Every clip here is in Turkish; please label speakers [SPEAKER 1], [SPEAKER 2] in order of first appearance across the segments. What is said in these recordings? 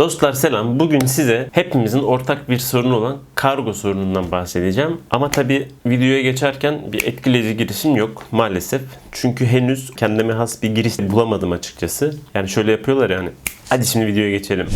[SPEAKER 1] Dostlar selam. Bugün size hepimizin ortak bir sorunu olan kargo sorunundan bahsedeceğim. Ama tabi videoya geçerken bir etkileyici girişim yok maalesef. Çünkü henüz kendime has bir giriş bulamadım açıkçası. Yani şöyle yapıyorlar yani. Hadi şimdi videoya geçelim.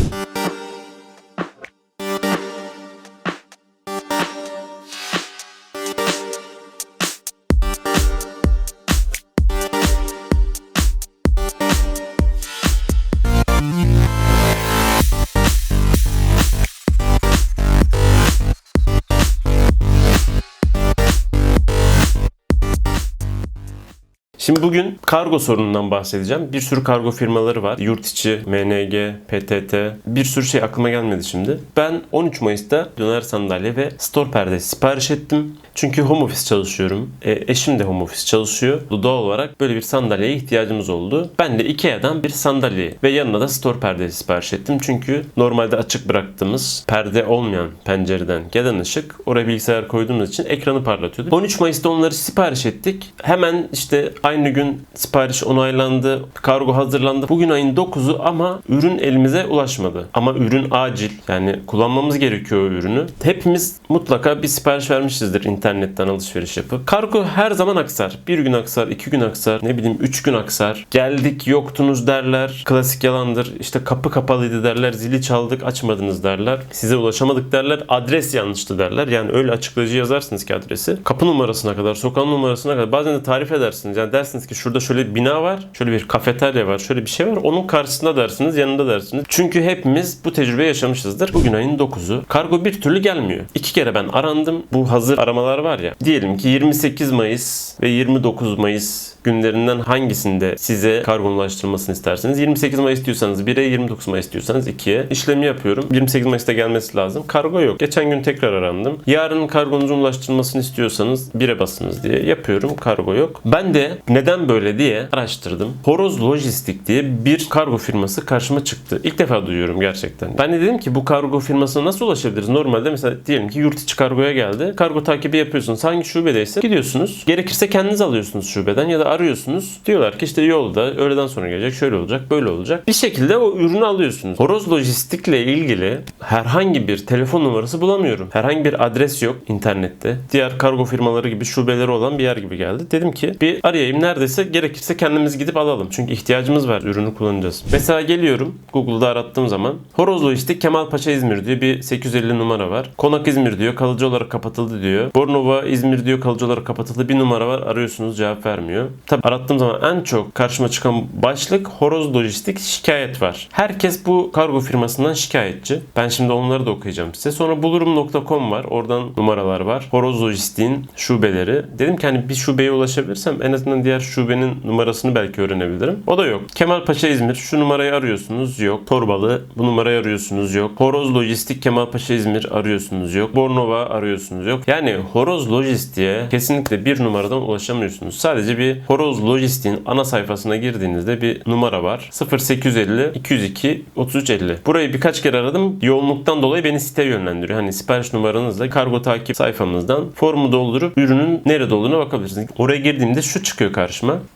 [SPEAKER 1] Şimdi bugün kargo sorunundan bahsedeceğim. Bir sürü kargo firmaları var. Yurt içi, MNG, PTT. Bir sürü şey aklıma gelmedi şimdi. Ben 13 Mayıs'ta döner sandalye ve store perde sipariş ettim. Çünkü home office çalışıyorum. E, eşim de home office çalışıyor. Doğal olarak böyle bir sandalyeye ihtiyacımız oldu. Ben de Ikea'dan bir sandalye ve yanına da store perde sipariş ettim. Çünkü normalde açık bıraktığımız perde olmayan pencereden gelen ışık oraya bilgisayar koyduğumuz için ekranı parlatıyordu. 13 Mayıs'ta onları sipariş ettik. Hemen işte aynı gün sipariş onaylandı. Kargo hazırlandı. Bugün ayın 9'u ama ürün elimize ulaşmadı. Ama ürün acil. Yani kullanmamız gerekiyor o ürünü. Hepimiz mutlaka bir sipariş vermişizdir internetten alışveriş yapıp. Kargo her zaman aksar. Bir gün aksar, iki gün aksar, ne bileyim üç gün aksar. Geldik yoktunuz derler. Klasik yalandır. İşte kapı kapalıydı derler. Zili çaldık açmadınız derler. Size ulaşamadık derler. Adres yanlıştı derler. Yani öyle açıklayıcı yazarsınız ki adresi. Kapı numarasına kadar, sokağın numarasına kadar. Bazen de tarif edersiniz. Yani dersiniz ki şurada şöyle bir bina var. Şöyle bir kafeterya var. Şöyle bir şey var. Onun karşısında dersiniz, yanında dersiniz. Çünkü hepimiz bu tecrübeyi yaşamışızdır. Bugün ayın 9'u. Kargo bir türlü gelmiyor. İki kere ben arandım. Bu hazır aramalar var ya. Diyelim ki 28 Mayıs ve 29 Mayıs günlerinden hangisinde size kargo ulaştırılmasını isterseniz 28 Mayıs diyorsanız 1'e 29 Mayıs diyorsanız 2'ye işlemi yapıyorum. 28 Mayıs'ta gelmesi lazım. Kargo yok. Geçen gün tekrar arandım. Yarın kargonuzun ulaştırılmasını istiyorsanız 1'e basınız diye yapıyorum. Kargo yok. Ben de neden böyle diye araştırdım. Horoz Lojistik diye bir kargo firması karşıma çıktı. İlk defa duyuyorum gerçekten. Ben de dedim ki bu kargo firmasına nasıl ulaşabiliriz? Normalde mesela diyelim ki yurt içi kargoya geldi. Kargo takibi yapıyorsunuz. Hangi şubedeyse gidiyorsunuz. Gerekirse kendiniz alıyorsunuz şubeden ya da arıyorsunuz. Diyorlar ki işte yolda öğleden sonra gelecek, şöyle olacak, böyle olacak. Bir şekilde o ürünü alıyorsunuz. Horoz Lojistik'le ilgili herhangi bir telefon numarası bulamıyorum. Herhangi bir adres yok internette. Diğer kargo firmaları gibi şubeleri olan bir yer gibi geldi. Dedim ki bir arayayım neredeyse gerekirse kendimiz gidip alalım. Çünkü ihtiyacımız var. Ürünü kullanacağız. Mesela geliyorum Google'da arattığım zaman Horoz Lojistik Kemalpaşa İzmir diyor. Bir 850 numara var. Konak İzmir diyor. Kalıcı olarak kapatıldı diyor. Bornova İzmir diyor. Kalıcı olarak kapatıldı. Bir numara var. Arıyorsunuz cevap vermiyor. Tabi arattığım zaman en çok karşıma çıkan başlık Horoz Lojistik şikayet var. Herkes bu kargo firmasından şikayetçi. Ben şimdi onları da okuyacağım size. Sonra bulurum.com var. Oradan numaralar var. Horoz Lojistik'in şubeleri. Dedim ki hani bir şubeye ulaşabilirsem en azından diğer şubenin numarasını belki öğrenebilirim. O da yok. Kemalpaşa İzmir şu numarayı arıyorsunuz yok. Torbalı bu numarayı arıyorsunuz yok. Horoz Lojistik Kemalpaşa İzmir arıyorsunuz yok. Bornova arıyorsunuz yok. Yani Horoz Lojistik'e kesinlikle bir numaradan ulaşamıyorsunuz. Sadece bir Horoz Lojistik'in ana sayfasına girdiğinizde bir numara var. 0850 202 3350. Burayı birkaç kere aradım. Yoğunluktan dolayı beni siteye yönlendiriyor. Hani sipariş numaranızla kargo takip sayfamızdan formu doldurup ürünün nerede olduğuna bakabilirsiniz. Oraya girdiğimde şu çıkıyor karşıma.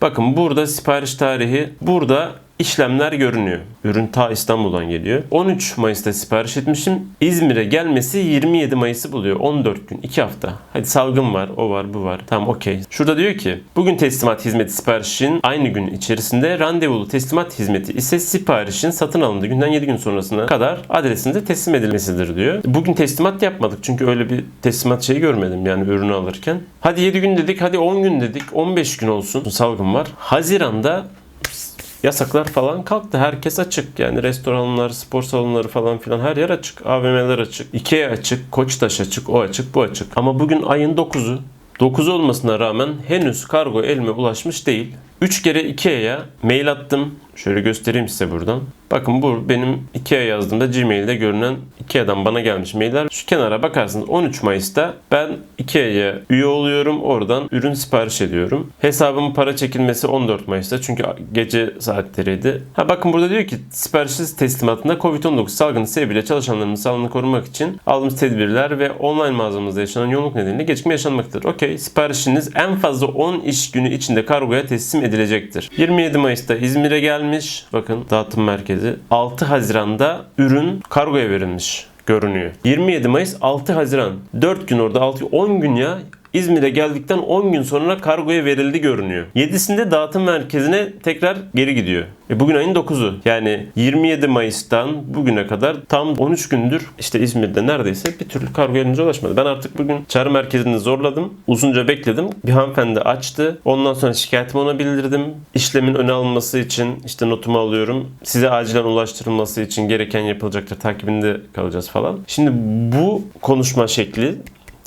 [SPEAKER 1] Bakın burada sipariş tarihi, burada işlemler görünüyor. Ürün ta İstanbul'dan geliyor. 13 Mayıs'ta sipariş etmişim. İzmir'e gelmesi 27 Mayıs'ı buluyor. 14 gün, 2 hafta. Hadi salgın var, o var, bu var. Tamam okey. Şurada diyor ki bugün teslimat hizmeti siparişin aynı gün içerisinde randevulu teslimat hizmeti ise siparişin satın alındığı günden 7 gün sonrasına kadar adresinde teslim edilmesidir diyor. Bugün teslimat yapmadık çünkü öyle bir teslimat şeyi görmedim yani ürünü alırken. Hadi 7 gün dedik, hadi 10 gün dedik, 15 gün olsun salgın var. Haziranda yasaklar falan kalktı. Herkes açık. Yani restoranlar, spor salonları falan filan her yer açık. AVM'ler açık. Ikea açık, Koçtaş açık, o açık, bu açık. Ama bugün ayın 9'u. 9 olmasına rağmen henüz kargo elime ulaşmış değil. 3 kere Ikea'ya mail attım. Şöyle göstereyim size buradan. Bakın bu benim Ikea yazdığımda Gmail'de görünen Ikea'dan bana gelmiş mailler. Şu kenara bakarsınız 13 Mayıs'ta ben Ikea'ya üye oluyorum. Oradan ürün sipariş ediyorum. Hesabımın para çekilmesi 14 Mayıs'ta. Çünkü gece saatleriydi. Ha bakın burada diyor ki siparişsiz teslimatında Covid-19 salgını sebebiyle çalışanların sağlığını korumak için aldığımız tedbirler ve online mağazamızda yaşanan yoğunluk nedeniyle gecikme yaşanmaktadır. Okey siparişiniz en fazla 10 iş günü içinde kargoya teslim edilecektir. 27 Mayıs'ta İzmir'e gelmiş gelmiş. Bakın dağıtım merkezi. 6 Haziran'da ürün kargoya verilmiş görünüyor. 27 Mayıs 6 Haziran. 4 gün orada 6 10 gün ya. İzmir'e geldikten 10 gün sonra kargoya verildi görünüyor. 7'sinde dağıtım merkezine tekrar geri gidiyor. E bugün ayın 9'u. Yani 27 Mayıs'tan bugüne kadar tam 13 gündür işte İzmir'de neredeyse bir türlü kargo elinize ulaşmadı. Ben artık bugün çağrı merkezini zorladım. Uzunca bekledim. Bir hanımefendi açtı. Ondan sonra şikayetimi ona bildirdim. İşlemin öne alınması için işte notumu alıyorum. Size acilen ulaştırılması için gereken yapılacaktır. Takibinde kalacağız falan. Şimdi bu konuşma şekli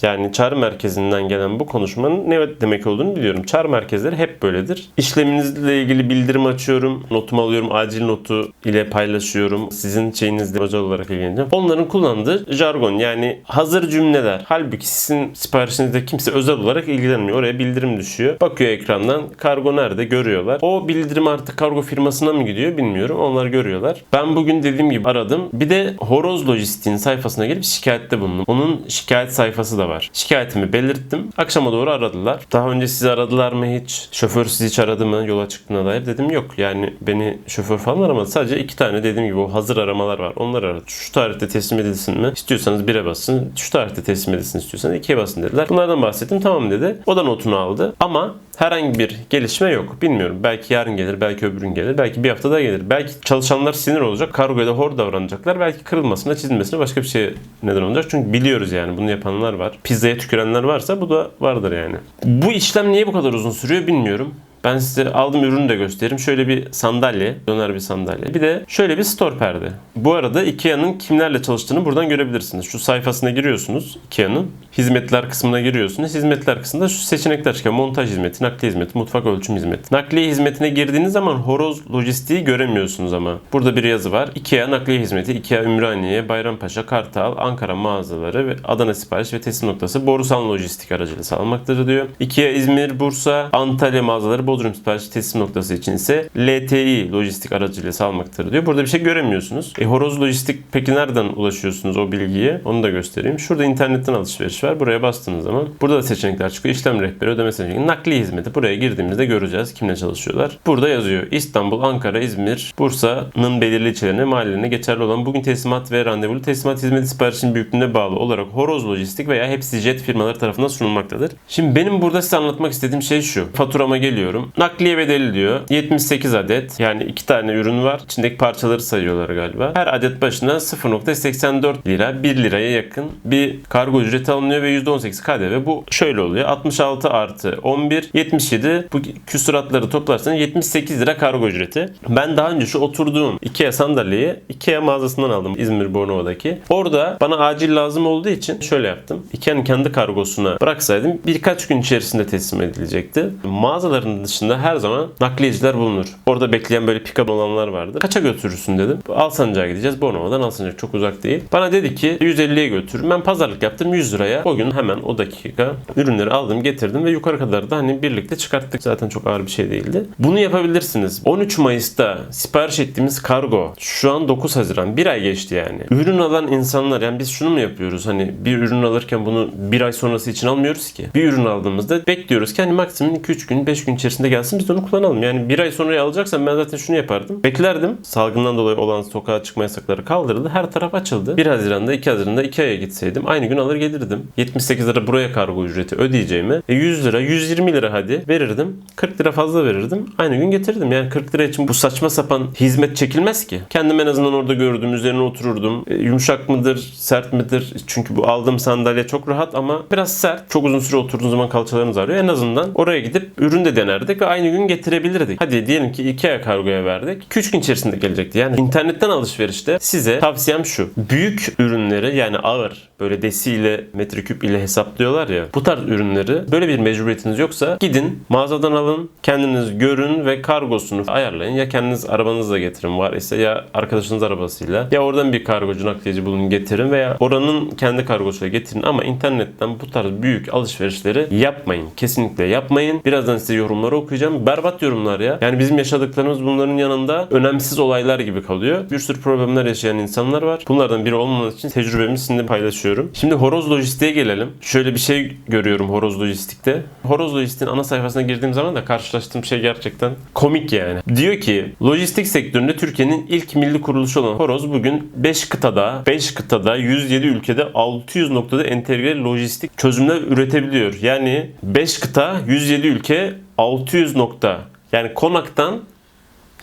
[SPEAKER 1] yani çağrı merkezinden gelen bu konuşmanın ne demek olduğunu biliyorum. Çağrı merkezleri hep böyledir. İşleminizle ilgili bildirim açıyorum, notumu alıyorum, acil notu ile paylaşıyorum. Sizin şeyinizle özel olarak ilgileneceğim. Onların kullandığı jargon yani hazır cümleler. Halbuki sizin siparişinizde kimse özel olarak ilgilenmiyor. Oraya bildirim düşüyor. Bakıyor ekrandan kargo nerede görüyorlar. O bildirim artık kargo firmasına mı gidiyor bilmiyorum. Onlar görüyorlar. Ben bugün dediğim gibi aradım. Bir de Horoz Lojistik'in sayfasına gelip şikayette bulundum. Onun şikayet sayfası da var. Şikayetimi belirttim. Akşama doğru aradılar. Daha önce sizi aradılar mı hiç? Şoför sizi hiç aradı mı yola çıktığına dair? Dedim yok. Yani beni şoför falan aramadı. Sadece iki tane dediğim gibi o hazır aramalar var. Onları aradı. Şu tarihte teslim edilsin mi? İstiyorsanız 1'e basın. Şu tarihte teslim edilsin istiyorsanız 2'ye basın dediler. Bunlardan bahsettim. Tamam dedi. O da notunu aldı. Ama herhangi bir gelişme yok. Bilmiyorum. Belki yarın gelir, belki öbür gün gelir, belki bir hafta daha gelir. Belki çalışanlar sinir olacak, kargoya hor davranacaklar. Belki kırılmasına, çizilmesine başka bir şey neden olacak. Çünkü biliyoruz yani bunu yapanlar var. Pizzaya tükürenler varsa bu da vardır yani. Bu işlem niye bu kadar uzun sürüyor bilmiyorum. Ben size aldığım ürünü de göstereyim. Şöyle bir sandalye, döner bir sandalye. Bir de şöyle bir store perde. Bu arada Ikea'nın kimlerle çalıştığını buradan görebilirsiniz. Şu sayfasına giriyorsunuz Ikea'nın. Hizmetler kısmına giriyorsunuz. Hizmetler kısmında şu seçenekler çıkıyor. Montaj hizmeti, nakliye hizmeti, mutfak ölçüm hizmeti. Nakliye hizmetine girdiğiniz zaman horoz lojistiği göremiyorsunuz ama. Burada bir yazı var. Ikea nakliye hizmeti, Ikea Ümraniye, Bayrampaşa, Kartal, Ankara mağazaları ve Adana sipariş ve teslim noktası Borusan Lojistik aracılığıyla sağlanmaktadır diyor. Ikea İzmir, Bursa, Antalya mağazaları Bodrum sipariş teslim noktası için ise LTI lojistik aracılığıyla sağlanmaktadır diyor. Burada bir şey göremiyorsunuz. E, horoz lojistik peki nereden ulaşıyorsunuz o bilgiye? Onu da göstereyim. Şurada internetten alışveriş var. Buraya bastığınız zaman burada da seçenekler çıkıyor. İşlem rehberi, ödeme seçeneği, nakliye hizmeti. Buraya girdiğimizde göreceğiz kimle çalışıyorlar. Burada yazıyor. İstanbul, Ankara, İzmir, Bursa'nın belirli ilçelerine, mahallelerine geçerli olan bugün teslimat ve randevulu teslimat hizmeti siparişinin büyüklüğüne bağlı olarak horoz lojistik veya hepsi jet firmaları tarafından sunulmaktadır. Şimdi benim burada size anlatmak istediğim şey şu. Faturama geliyorum. Nakliye bedeli diyor. 78 adet. Yani iki tane ürün var. İçindeki parçaları sayıyorlar galiba. Her adet başına 0.84 lira, 1 liraya yakın bir kargo ücreti alınıyor ve %18 KDV. Bu şöyle oluyor. 66 artı 11, 77. Bu küsuratları toplarsanız 78 lira kargo ücreti. Ben daha önce şu oturduğum Ikea sandalyeyi Ikea mağazasından aldım. İzmir Bornova'daki. Orada bana acil lazım olduğu için şöyle yaptım. Ikea'nın kendi kargosuna bıraksaydım birkaç gün içerisinde teslim edilecekti. Mağazaların dışında her zaman nakliyeciler bulunur. Orada bekleyen böyle pick-up olanlar vardı. Kaça götürürsün dedim. Alsancak'a gideceğiz. Bornova'dan Alsancak çok uzak değil. Bana dedi ki 150'ye götür. Ben pazarlık yaptım 100 liraya. O gün hemen o dakika ürünleri aldım getirdim ve yukarı kadar da hani birlikte çıkarttık. Zaten çok ağır bir şey değildi. Bunu yapabilirsiniz. 13 Mayıs'ta sipariş ettiğimiz kargo şu an 9 Haziran. Bir ay geçti yani. Ürün alan insanlar yani biz şunu mu yapıyoruz? Hani bir ürün alırken bunu bir ay sonrası için almıyoruz ki. Bir ürün aldığımızda bekliyoruz ki hani maksimum 2-3 gün 5 gün içerisinde gelsin biz de onu kullanalım. Yani bir ay sonra alacaksam ben zaten şunu yapardım. Beklerdim. Salgından dolayı olan sokağa çıkma yasakları kaldırıldı. Her taraf açıldı. 1 Haziran'da 2 Haziran'da 2 aya gitseydim aynı gün alır gelirdim. 78 lira buraya kargo ücreti ödeyeceğimi e 100 lira 120 lira hadi verirdim. 40 lira fazla verirdim. Aynı gün getirdim. Yani 40 lira için bu saçma sapan hizmet çekilmez ki. Kendim en azından orada gördüm. Üzerine otururdum. E, yumuşak mıdır, sert midir? Çünkü bu aldığım sandalye çok rahat ama biraz sert. Çok uzun süre oturduğun zaman kalçalarınız ağrıyor. En azından oraya gidip ürün de denerdik ve aynı gün getirebilirdik. Hadi diyelim ki Ikea kargoya verdik. 2-3 gün içerisinde gelecekti. Yani internetten alışverişte size tavsiyem şu. Büyük ürünleri yani ağır böyle desiyle metreküp ile hesaplıyorlar ya. Bu tarz ürünleri böyle bir mecburiyetiniz yoksa gidin mağazadan alın kendiniz görün ve kargosunu ayarlayın. Ya kendiniz arabanızla getirin var ise ya arkadaşınız arabasıyla ya oradan bir kargocu nakliyeci bulun getirin veya oranın kendi kargosuyla getirin ama internetten bu tarz büyük alışverişleri yapmayın. Kesinlikle yapmayın. Birazdan size yorumları okuyacağım. Berbat yorumlar ya. Yani bizim yaşadıklarımız bunların yanında önemsiz olaylar gibi kalıyor. Bir sürü problemler yaşayan insanlar var. Bunlardan biri olmamak için tecrübemi sizinle paylaşıyorum. Şimdi horoz lojistiğe gelelim. Şöyle bir şey görüyorum horoz lojistikte. Horoz lojistiğin ana sayfasına girdiğim zaman da karşılaştığım şey gerçekten komik yani. Diyor ki lojistik sektöründe Türkiye'nin ilk milli kuruluşu olan horoz bugün 5 kıtada, 5 kıtada 107 ülkede 600 noktada entegre lojistik çözümler üretebiliyor. Yani 5 kıta 107 ülke 600 nokta. Yani konaktan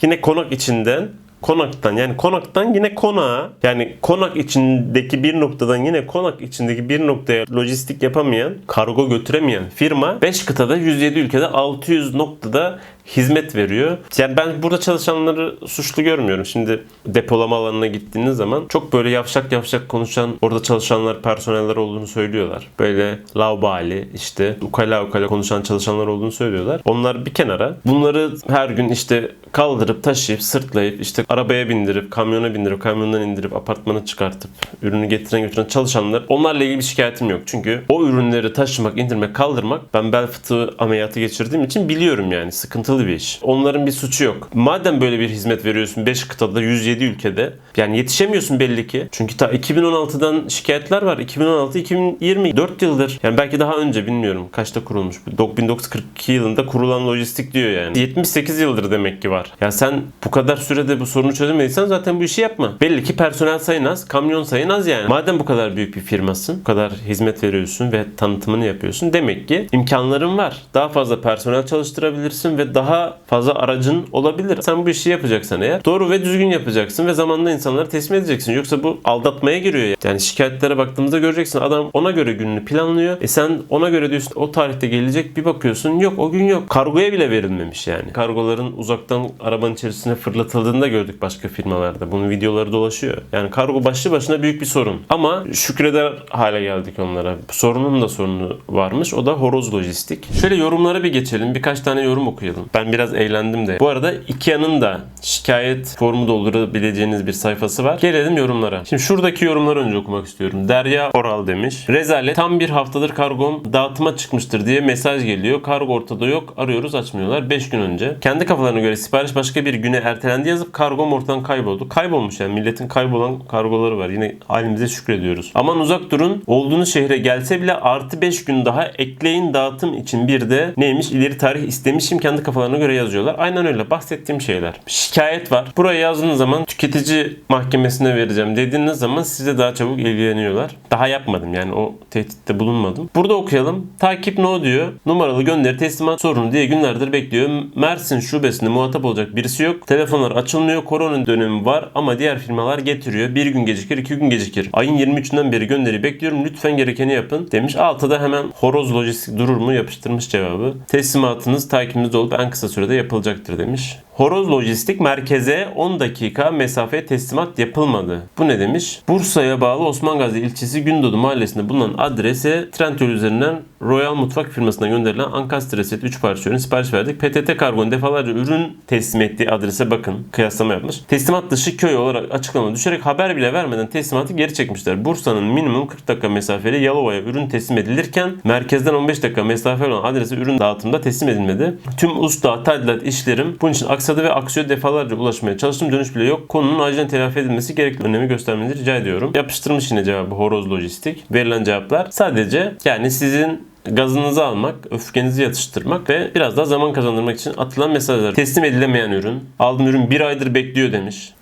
[SPEAKER 1] yine konak içinden konaktan yani konaktan yine konağa yani konak içindeki bir noktadan yine konak içindeki bir noktaya lojistik yapamayan, kargo götüremeyen firma 5 kıtada 107 ülkede 600 noktada hizmet veriyor. Yani ben burada çalışanları suçlu görmüyorum. Şimdi depolama alanına gittiğiniz zaman çok böyle yavşak yavşak konuşan orada çalışanlar, personeller olduğunu söylüyorlar. Böyle laubali işte ukala ukala konuşan çalışanlar olduğunu söylüyorlar. Onlar bir kenara. Bunları her gün işte kaldırıp taşıyıp sırtlayıp işte arabaya bindirip kamyona bindirip kamyondan indirip apartmana çıkartıp ürünü getiren götüren çalışanlar onlarla ilgili bir şikayetim yok. Çünkü o ürünleri taşımak, indirmek, kaldırmak ben bel fıtığı ameliyatı geçirdiğim için biliyorum yani sıkıntılı bir iş. Onların bir suçu yok. Madem böyle bir hizmet veriyorsun 5 kıtada 107 ülkede yani yetişemiyorsun belli ki. Çünkü ta 2016'dan şikayetler var. 2016 2020 4 yıldır. Yani belki daha önce bilmiyorum kaçta kurulmuş. 1942 yılında kurulan lojistik diyor yani. 78 yıldır demek ki var. Ya sen bu kadar sürede bu sorunu çözemediysen zaten bu işi yapma. Belli ki personel sayın az, kamyon sayın az yani. Madem bu kadar büyük bir firmasın, bu kadar hizmet veriyorsun ve tanıtımını yapıyorsun demek ki imkanların var. Daha fazla personel çalıştırabilirsin ve daha fazla aracın olabilir. Sen bu işi yapacaksan eğer doğru ve düzgün yapacaksın ve zamanında insanları teslim edeceksin. Yoksa bu aldatmaya giriyor. ya. Yani şikayetlere baktığımızda göreceksin adam ona göre gününü planlıyor. E sen ona göre diyorsun o tarihte gelecek bir bakıyorsun yok o gün yok. Kargoya bile verilmemiş yani. Kargoların uzaktan arabanın içerisine fırlatıldığını da gördük başka firmalarda. Bunun videoları dolaşıyor. Yani kargo başlı başına büyük bir sorun. Ama şükreder hale geldik onlara. Sorunun da sorunu varmış. O da horoz lojistik. Şöyle yorumlara bir geçelim. Birkaç tane yorum okuyalım. Ben biraz eğlendim de. Bu arada Ikea'nın da şikayet formu doldurabileceğiniz bir sayfası var. Gelelim yorumlara. Şimdi şuradaki yorumları önce okumak istiyorum. Derya Oral demiş. Rezalet tam bir haftadır kargom dağıtıma çıkmıştır diye mesaj geliyor. Kargo ortada yok. Arıyoruz açmıyorlar. 5 gün önce. Kendi kafalarına göre sipariş başka bir güne ertelendi yazıp kargom ortadan kayboldu. Kaybolmuş yani milletin kaybolan kargoları var. Yine halimize şükrediyoruz. Aman uzak durun. Olduğunuz şehre gelse bile artı 5 gün daha ekleyin dağıtım için bir de neymiş ileri tarih istemişim kendi kafalarına göre yazıyorlar. Aynen öyle bahsettiğim şeyler. Şikayet var. Buraya yazdığınız zaman tüketici mahkemesine vereceğim dediğiniz zaman size daha çabuk ilgileniyorlar. Daha yapmadım yani o tehditte bulunmadım. Burada okuyalım. Takip no diyor. Numaralı gönderi teslimat sorunu diye günlerdir bekliyor. Mersin şubesinde muhatap olacak birisi yok. Telefonlar açılmıyor. Korona dönemi var ama diğer firmalar getiriyor. Bir gün gecikir, iki gün gecikir. Ayın 23'ünden beri gönderi bekliyorum. Lütfen gerekeni yapın demiş. Altıda hemen horoz lojistik durur mu yapıştırmış cevabı. Teslimatınız takibinizde olup en kısa sürede yapılacaktır demiş. Horoz Lojistik merkeze 10 dakika mesafe teslimat yapılmadı. Bu ne demiş? Bursa'ya bağlı Osman Gazi ilçesi Gündoğdu mahallesinde bulunan adrese Trendyol üzerinden Royal Mutfak firmasına gönderilen Ankastre set 3 parça ürün sipariş verdik. PTT Kargo'nun defalarca ürün teslim ettiği adrese bakın. Kıyaslama yapmış. Teslimat dışı köy olarak açıklama düşerek haber bile vermeden teslimatı geri çekmişler. Bursa'nın minimum 40 dakika mesafeli Yalova'ya ürün teslim edilirken merkezden 15 dakika mesafeli olan adrese ürün dağıtımda teslim edilmedi. Tüm usta, tadilat işlerim bunun için aksadı ve aksıyor defalarca ulaşmaya çalıştım. Dönüş bile yok. Konunun acilen telafi edilmesi gerekli önemi göstermenizi rica ediyorum. Yapıştırmış yine cevabı horoz lojistik. Verilen cevaplar sadece yani sizin gazınızı almak, öfkenizi yatıştırmak ve biraz daha zaman kazandırmak için atılan mesajlar. Teslim edilemeyen ürün. Aldığım ürün bir aydır bekliyor demiş.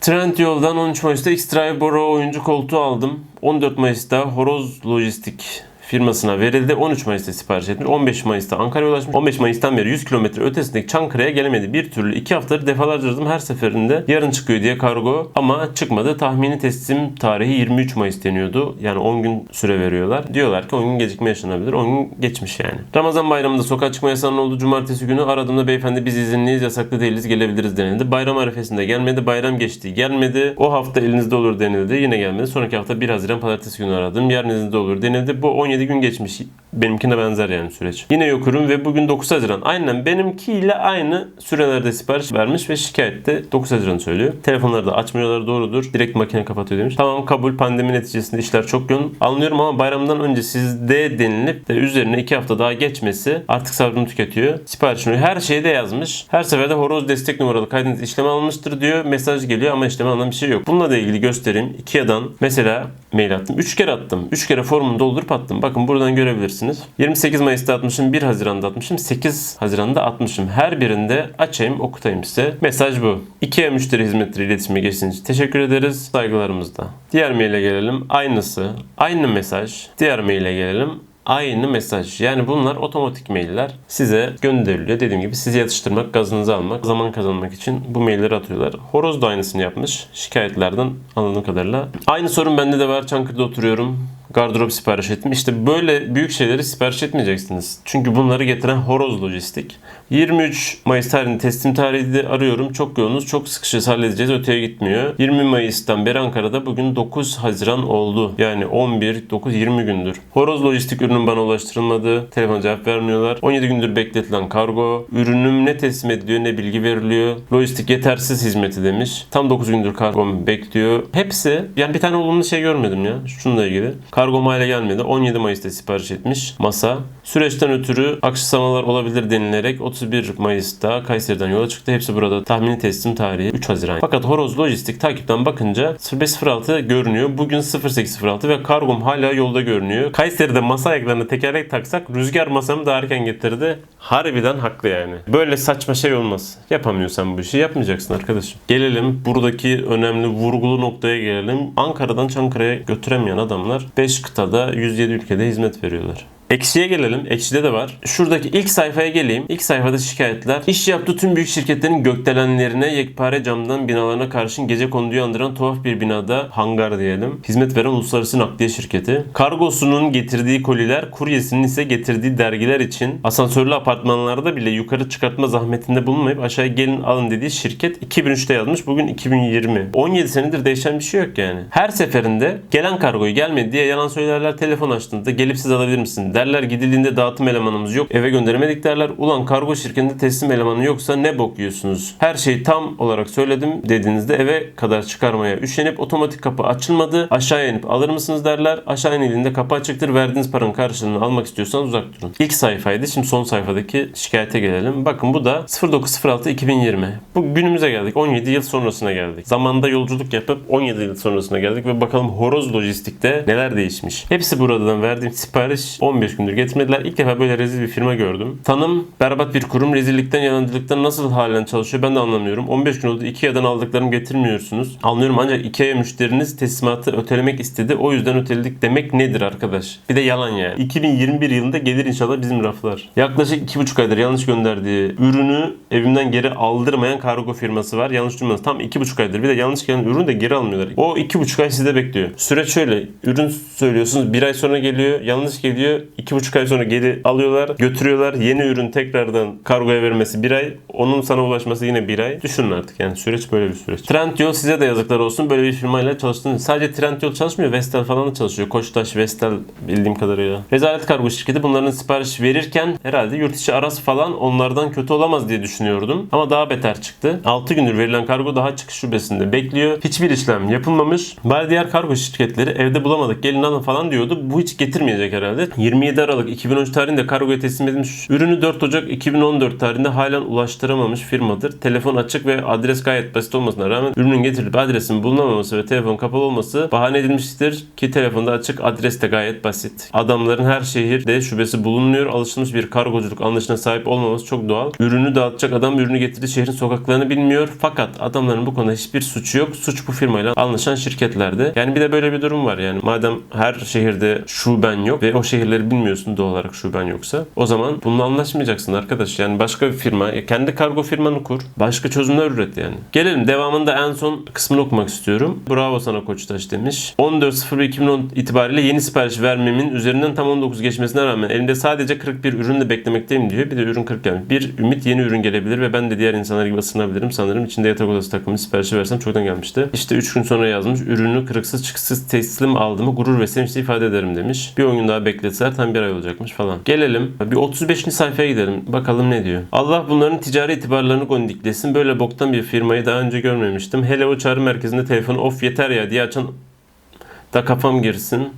[SPEAKER 1] Trendyol'dan 13 Mayıs'ta Boro oyuncu koltuğu aldım. 14 Mayıs'ta Horoz Lojistik firmasına verildi. 13 Mayıs'ta sipariş etmiş. 15 Mayıs'ta Ankara'ya ulaşmış. 15 Mayıs'tan beri 100 kilometre ötesindeki Çankırı'ya gelemedi. Bir türlü 2 haftadır defalarca aradım. Her seferinde yarın çıkıyor diye kargo ama çıkmadı. Tahmini teslim tarihi 23 Mayıs deniyordu. Yani 10 gün süre veriyorlar. Diyorlar ki 10 gün gecikme yaşanabilir. 10 gün geçmiş yani. Ramazan bayramında sokağa çıkma yasağının olduğu cumartesi günü aradığımda beyefendi biz izinliyiz yasaklı değiliz gelebiliriz denildi. Bayram arifesinde gelmedi. Bayram geçti gelmedi. O hafta elinizde olur denildi. Yine gelmedi. Sonraki hafta 1 Haziran pazartesi günü aradım. Yarın izinizde olur denildi. Bu 17 27 gün geçmiş. Benimkine benzer yani süreç. Yine yok ürün ve bugün 9 Haziran. Aynen benimkiyle aynı sürelerde sipariş vermiş ve şikayette 9 Haziran söylüyor. Telefonları da açmıyorlar doğrudur. Direkt makine kapatıyor demiş. Tamam kabul pandemi neticesinde işler çok yoğun. Anlıyorum ama bayramdan önce sizde denilip de üzerine 2 hafta daha geçmesi artık sabrımı tüketiyor. Siparişini her şeyde yazmış. Her seferde horoz destek numaralı kaydınız işleme alınmıştır diyor. Mesaj geliyor ama işleme alınan bir şey yok. Bununla da ilgili göstereyim. Ikea'dan mesela mail attım. 3 kere attım. 3 kere formunu doldurup attım. Bakın buradan görebilirsiniz. 28 Mayıs'ta atmışım, 1 Haziran'da atmışım, 8 Haziran'da atmışım. Her birinde açayım, okutayım size. Mesaj bu. Ikea müşteri hizmetleri iletişime geçtiğiniz için teşekkür ederiz. Saygılarımızla. Diğer maile gelelim. Aynısı. Aynı mesaj. Diğer maile gelelim aynı mesaj. Yani bunlar otomatik mailler size gönderiliyor. Dediğim gibi sizi yatıştırmak, gazınızı almak, zaman kazanmak için bu mailleri atıyorlar. Horoz da aynısını yapmış. Şikayetlerden anladığım kadarıyla. Aynı sorun bende de var. Çankırı'da oturuyorum. Gardırop sipariş ettim. İşte böyle büyük şeyleri sipariş etmeyeceksiniz. Çünkü bunları getiren Horoz Lojistik. 23 Mayıs tarihini teslim tarihi de arıyorum. Çok yoğunuz, çok sıkışacağız, halledeceğiz. Öteye gitmiyor. 20 Mayıs'tan beri Ankara'da bugün 9 Haziran oldu. Yani 11, 9, 20 gündür. Horoz Lojistik ürünün bana ulaştırılmadı. Telefon cevap vermiyorlar. 17 gündür bekletilen kargo. Ürünüm ne teslim ediliyor ne bilgi veriliyor. Lojistik yetersiz hizmeti demiş. Tam 9 gündür kargom bekliyor. Hepsi yani bir tane olumlu şey görmedim ya. Şununla ilgili. Kargo hala gelmedi. 17 Mayıs'ta sipariş etmiş masa. Süreçten ötürü aksamalar olabilir denilerek 31 Mayıs'ta Kayseri'den yola çıktı. Hepsi burada tahmini teslim tarihi 3 Haziran. Fakat Horoz Lojistik takipten bakınca 0506 görünüyor. Bugün 0806 ve kargom hala yolda görünüyor. Kayseri'de masa ayaklarına tekerlek taksak rüzgar masamı daha erken getirdi. Harbiden haklı yani. Böyle saçma şey olmaz. Yapamıyorsan bu işi yapmayacaksın arkadaşım. Gelelim buradaki önemli vurgulu noktaya gelelim. Ankara'dan Çankırı'ya götüremeyen adamlar 5 kıtada 107 ülkede hizmet veriyorlar. Ekşi'ye gelelim. Ekşi'de de var. Şuradaki ilk sayfaya geleyim. İlk sayfada şikayetler. İş yaptığı tüm büyük şirketlerin gökdelenlerine yekpare camdan binalarına karşın gece konduyu andıran tuhaf bir binada hangar diyelim. Hizmet veren uluslararası nakliye şirketi. Kargosunun getirdiği koliler, kuryesinin ise getirdiği dergiler için asansörlü apartmanlarda bile yukarı çıkartma zahmetinde bulunmayıp aşağıya gelin alın dediği şirket 2003'te yazmış. Bugün 2020. 17 senedir değişen bir şey yok yani. Her seferinde gelen kargoyu gelmedi diye yalan söylerler. Telefon açtığında gelip siz alabilir misiniz? Derler gidildiğinde dağıtım elemanımız yok. Eve gönderemedik derler. Ulan kargo şirketinde teslim elemanı yoksa ne bok yiyorsunuz? Her şeyi tam olarak söyledim dediğinizde eve kadar çıkarmaya üşenip otomatik kapı açılmadı. Aşağıya inip alır mısınız derler. Aşağı inildiğinde kapı açıktır. Verdiğiniz paranın karşılığını almak istiyorsanız uzak durun. İlk sayfaydı. Şimdi son sayfadaki şikayete gelelim. Bakın bu da 0906 2020. Bu günümüze geldik. 17 yıl sonrasına geldik. Zamanda yolculuk yapıp 17 yıl sonrasına geldik ve bakalım Horoz Lojistik'te neler değişmiş. Hepsi buradan verdiğim sipariş 15 gündür getirmediler. İlk defa böyle rezil bir firma gördüm. Tanım berbat bir kurum. Rezillikten, yalancılıktan nasıl halen çalışıyor ben de anlamıyorum. 15 gün oldu. Ikea'dan aldıklarımı getirmiyorsunuz. Anlıyorum ancak Ikea müşteriniz teslimatı ötelemek istedi. O yüzden öteledik demek nedir arkadaş? Bir de yalan yani. 2021 yılında gelir inşallah bizim raflar. Yaklaşık 2,5 aydır yanlış gönderdiği ürünü evimden geri aldırmayan kargo firması var. Yanlış duymadınız. Tam 2,5 aydır. Bir de yanlış gelen ürünü de geri almıyorlar. O 2,5 ay sizde bekliyor. Süreç şöyle. Ürün söylüyorsunuz. Bir ay sonra geliyor. Yanlış geliyor. 2,5 ay sonra geri alıyorlar. Götürüyorlar. Yeni ürün tekrardan kargoya vermesi bir ay. Onun sana ulaşması yine bir ay. Düşünün artık yani süreç böyle bir süreç. Trendyol size de yazıklar olsun. Böyle bir firmayla çalıştığınız. Sadece Trendyol çalışmıyor. Vestel falan da çalışıyor. Koçtaş, Vestel bildiğim kadarıyla. Rezalet kargo şirketi bunların sipariş verirken herhalde yurt içi aras falan onlardan kötü olamaz diye düşünüyordum. Ama daha beter çıktı. 6 gündür verilen kargo daha çıkış şubesinde bekliyor. Hiçbir işlem yapılmamış. Bari diğer kargo şirketleri evde bulamadık gelin alın falan diyordu. Bu hiç getirmeyecek herhalde. 27 Aralık 2013 tarihinde kargoya teslim edilmiş. Ürünü 4 Ocak 2014 tarihinde halen ulaştıramamış firmadır. Telefon açık ve adres gayet basit olmasına rağmen ürünün getirilip adresin bulunamaması ve telefon kapalı olması bahane edilmiştir ki telefonda açık adres de gayet basit. Adamların her şehirde şubesi bulunmuyor. Alışılmış bir kargoculuk anlayışına sahip olmaması çok doğal. Ürünü dağıtacak adam ürünü getirdiği şehrin sokaklarını bilmiyor. Fakat adamların bu konuda hiçbir suçu yok. Suç bu firmayla anlaşan şirketlerde. Yani bir de böyle bir durum var yani. Madem her şehirde şuben yok ve o şehirleri bilmiyorsun doğal olarak şuben yoksa o zaman bununla anlaşmayacaksın arkadaş. Yani başka bir firma, kendi kargo firmanı kur. Başka çözümler üret yani. Gelelim devamında en son kısmını okumak istiyorum. Bravo sana Koçtaş demiş. 14.01.2010 itibariyle yeni sipariş vermemin üzerinden tam 19 geçmesine rağmen elimde sadece 41 ürünle beklemekteyim diyor. Bir de ürün 40 gelmiş. Bir ümit yeni ürün gelebilir ve ben de diğer insanlar gibi ısınabilirim. Sanırım içinde yatak odası takımı siparişi versem çoktan gelmişti. İşte 3 gün sonra yazmış. Ürünü kırıksız çıksız teslim aldığımı gurur ve sevinçle ifade ederim demiş. Bir 10 gün daha bekletseler tam bir ay olacakmış falan. Gelelim bir 35. sayfaya gidelim. Bakalım ne diyor. Allah bunların ticari itibarlarını gondiklesin. Böyle boktan bir firmayı daha önce görmemiştim. Hele o çağrı merkezinde telefonu of yeter ya diye açan da kafam girsin.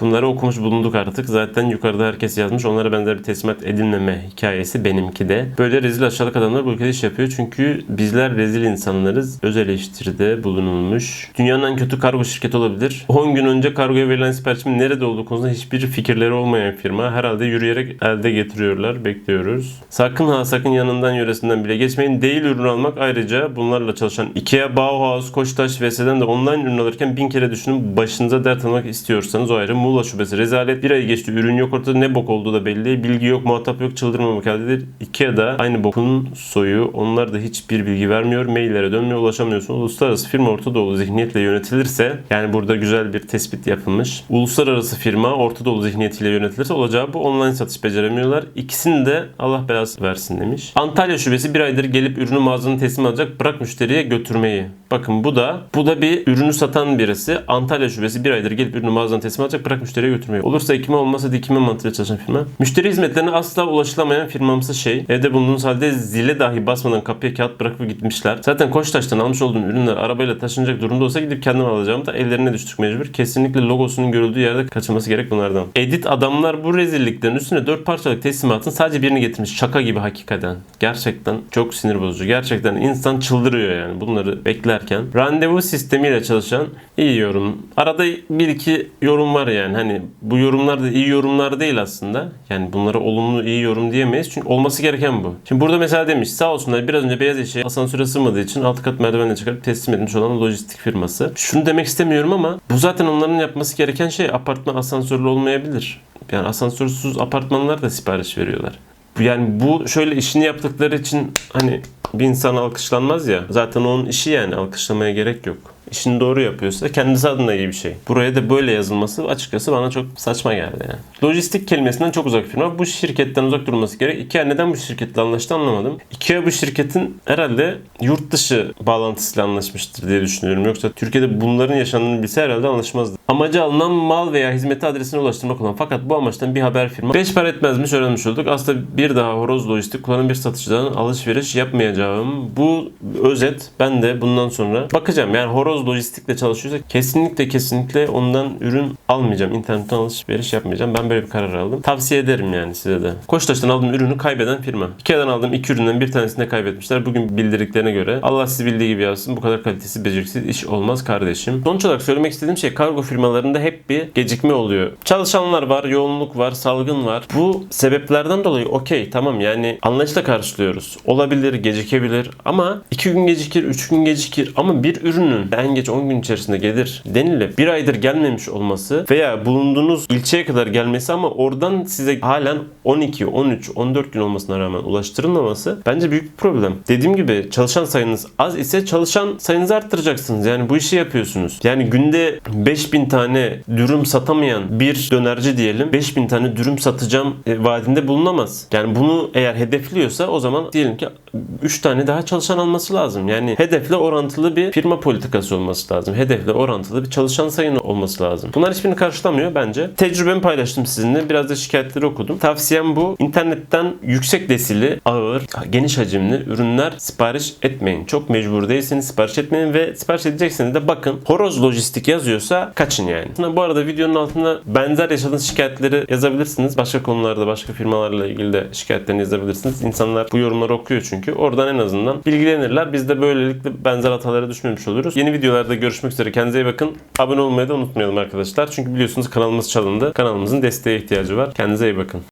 [SPEAKER 1] Bunları okumuş bulunduk artık. Zaten yukarıda herkes yazmış. Onlara benzer bir teslimat edilmeme hikayesi benimki de. Böyle rezil aşağılık adamlar bu ülkede iş yapıyor. Çünkü bizler rezil insanlarız. Öz eleştiride bulunulmuş. Dünyanın en kötü kargo şirketi olabilir. 10 gün önce kargoya verilen siparişimin nerede olduğu konusunda hiçbir fikirleri olmayan firma. Herhalde yürüyerek elde getiriyorlar. Bekliyoruz. Sakın ha sakın yanından yöresinden bile geçmeyin. Değil ürün almak ayrıca bunlarla çalışan Ikea, Bauhaus, Koçtaş vs'den de online ürün alırken bin kere düşünün. Başınıza dert almak istiyorsanız o ayrı. Muğla şubesi rezalet. Bir ay geçti ürün yok ortada ne bok olduğu da belli. Bilgi yok muhatap yok çıldırmamak haldedir. Ikea'da aynı bokun soyu. Onlar da hiçbir bilgi vermiyor. Maillere dönmüyor ulaşamıyorsun. Uluslararası firma Orta Doğu zihniyetle yönetilirse yani burada güzel bir tespit yapılmış. Uluslararası firma Orta Doğu zihniyetiyle yönetilirse olacağı bu online satış beceremiyorlar. İkisini de Allah belası versin demiş. Antalya şubesi bir aydır gelip ürünü mağazanın teslim alacak bırak müşteriye götürmeyi. Bakın bu da bu da bir ürünü satan birisi. Antalya şubesi bir aydır gelip ürünü mağazanın teslim alacak bırak müşteriye götürmeyi. Olursa ekime olmazsa dikime mantığıyla çalışan firma. Müşteri hizmetlerine asla ulaşılamayan firmamsı şey. Evde bulunduğunuz halde zile dahi basmadan kapıya kağıt bırakıp gitmişler. Zaten Koçtaş'tan almış olduğum ürünler arabayla taşınacak durumda olsa gidip kendim alacağım da ellerine düştük mecbur. Kesinlikle logosunun görüldüğü yerde kaçılması gerek bunlardan. Edit adamlar bu rezilliklerin üstüne 4 parçalık teslimatın sadece birini getirmiş. Şaka gibi hakikaten. Gerçekten çok sinir bozucu. Gerçekten insan çıldırıyor yani bunları beklerken. Randevu sistemiyle çalışan iyi yorum. Arada bir iki yorum var yani. Hani bu yorumlar da iyi yorumlar değil aslında. Yani bunlara olumlu iyi yorum diyemeyiz. Çünkü olması gereken bu. Şimdi burada mesela demiş sağ olsunlar biraz önce beyaz eşya asansöre sığmadığı için alt kat merdivenle çıkarıp teslim etmiş olan lojistik firması. Şunu demek istemiyorum ama bu zaten onların yapması gereken şey apartman asansörlü olmayabilir. Yani asansörsüz apartmanlar da sipariş veriyorlar. Yani bu şöyle işini yaptıkları için hani bir insan alkışlanmaz ya. Zaten onun işi yani alkışlamaya gerek yok. İşini doğru yapıyorsa kendisi adına iyi bir şey. Buraya da böyle yazılması açıkçası bana çok saçma geldi yani. Lojistik kelimesinden çok uzak firma. Bu şirketten uzak durması gerek. Ikea neden bu şirketle anlaştı anlamadım. Ikea bu şirketin herhalde yurt dışı bağlantısıyla anlaşmıştır diye düşünüyorum. Yoksa Türkiye'de bunların yaşandığını bilse herhalde anlaşmazdı. Amacı alınan mal veya hizmeti adresine ulaştırmak olan fakat bu amaçtan bir haber firma 5 para etmezmiş öğrenmiş olduk. Aslında bir daha horoz lojistik kullanan bir satıcıdan alışveriş yapmayacağım. Bu özet ben de bundan sonra bakacağım. Yani horoz lojistikle çalışıyorsa kesinlikle kesinlikle ondan ürün almayacağım. İnternetten alışveriş yapmayacağım. Ben böyle bir karar aldım. Tavsiye ederim yani size de. Koçtaş'tan aldığım ürünü kaybeden firma. Ikea'dan aldığım iki üründen bir tanesini de kaybetmişler. Bugün bildirdiklerine göre Allah sizi bildiği gibi yazsın. Bu kadar kalitesi beceriksiz iş olmaz kardeşim. Sonuç olarak söylemek istediğim şey kargo firmalarında hep bir gecikme oluyor. Çalışanlar var, yoğunluk var, salgın var. Bu sebeplerden dolayı okey tamam yani anlayışla karşılıyoruz. Olabilir, gecikebilir ama iki gün gecikir, üç gün gecikir ama bir ürünün en geç 10 gün içerisinde gelir denilip bir aydır gelmemiş olması veya bulunduğunuz ilçeye kadar gelmesi ama oradan size halen 12, 13, 14 gün olmasına rağmen ulaştırılmaması bence büyük bir problem. Dediğim gibi çalışan sayınız az ise çalışan sayınızı arttıracaksınız. Yani bu işi yapıyorsunuz. Yani günde 5000 tane dürüm satamayan bir dönerci diyelim 5000 tane dürüm satacağım e, vaadinde bulunamaz. Yani bunu eğer hedefliyorsa o zaman diyelim ki 3 tane daha çalışan alması lazım. Yani hedefle orantılı bir firma politikası olması lazım. Hedefle orantılı bir çalışan sayını olması lazım. Bunlar hiçbirini karşılamıyor bence. Tecrübemi paylaştım sizinle. Biraz da şikayetleri okudum. Tavsiyem bu. İnternetten yüksek desili, ağır, geniş hacimli ürünler sipariş etmeyin. Çok mecbur değilseniz sipariş etmeyin ve sipariş edecekseniz de bakın horoz lojistik yazıyorsa kaçın yani. Bu arada videonun altına benzer yaşadığınız şikayetleri yazabilirsiniz. Başka konularda, başka firmalarla ilgili de şikayetlerini yazabilirsiniz. İnsanlar bu yorumları okuyor çünkü. Oradan en azından bilgilenirler. Biz de böylelikle benzer hatalara düşmemiş oluruz. Yeni videolarda görüşmek üzere. Kendinize iyi bakın. Abone olmayı da unutmayalım arkadaşlar. Çünkü biliyorsunuz kanalımız çalındı. Kanalımızın desteğe ihtiyacı var. Kendinize iyi bakın.